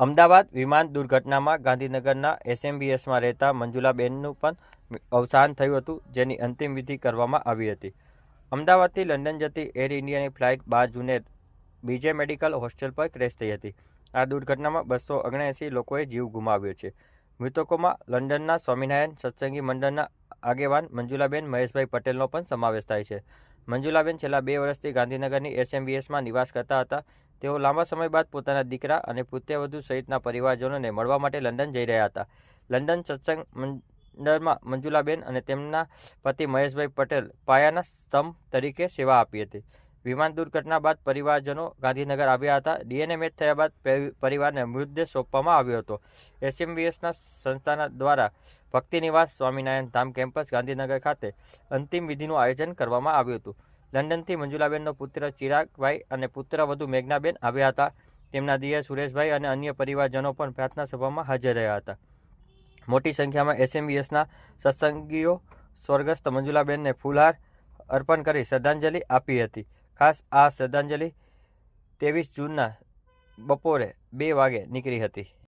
અમદાવાદ વિમાન દુર્ઘટનામાં ગાંધીનગરના એસએમબીએસમાં રહેતા મંજુલાબેનનું પણ અવસાન થયું હતું, જેની અંતિમ વિધિ કરવામાં આવી હતી. અમદાવાદથી લંડન જતી એર ઇન્ડિયાની ફ્લાઇટ બાર જૂને બીજે મેડિકલ હોસ્ટેલ પર ક્રેશ થઈ હતી. આ દુર્ઘટનામાં બસો ઓગણએંસી લોકોએ જીવ ગુમાવ્યો છે. મૃતકોમાં લંડનના સ્વામિનારાયણ સત્સંગી મંડળના આગેવાન મંજુલાબેન મહેશભાઈ પટેલનો પણ સમાવેશ થાય છે. મંજુલાબેન છેલ્લા બે વર્ષથી ગાંધીનગરની એસએમબીએસમાં નિવાસ કરતા હતા. તેઓ લાંબા સમય બાદ પોતાના દીકરા અને પુત્રવધુ સહિતના પરિવારજનોને મળવા માટે લંડન જઈ રહ્યા હતા. લંડન સત્સંગ મંડળમાં મંજુલાબેન અને તેમના પતિ મહેશભાઈ પટેલ પાયાના સ્તંભ તરીકે સેવા આપી હતી. વિમાન દુર્ઘટના બાદ પરિવારજનો ગાંધીનગર આવ્યા હતા. ડીએનએ મેચ થયા બાદ પરિવારને મૃતદેહ સોંપવામાં આવ્યો હતો. એસએમબીએસના સંસ્થાના દ્વારા ભક્તિનિવાસ સ્વામિનારાયણ ધામ કેમ્પસ ગાંધીનગર ખાતે અંતિમ વિધિનું આયોજન કરવામાં આવ્યું હતું. લંડનથી મંજુલાબેનનો પુત્ર ચિરાગભાઈ અને પુત્રવધુ મેઘનાબેન આવ્યા હતા. તેમના દિયર સુરેશભાઈ અને અન્ય પરિવારજનો પણ પ્રાર્થના સભામાં હાજર રહ્યા હતા. મોટી સંખ્યામાં એસએમબીએસના સત્સંગીઓ, સ્વર્ગસ્થ મંજુલાબેનને ફૂલહાર અર્પણ કરી શ્રદ્ધાંજલિ આપી હતી. ખાસ આ શ્રદ્ધાંજલિ ત્રેવીસ જૂનના બપોરે બે વાગે નીકળી હતી.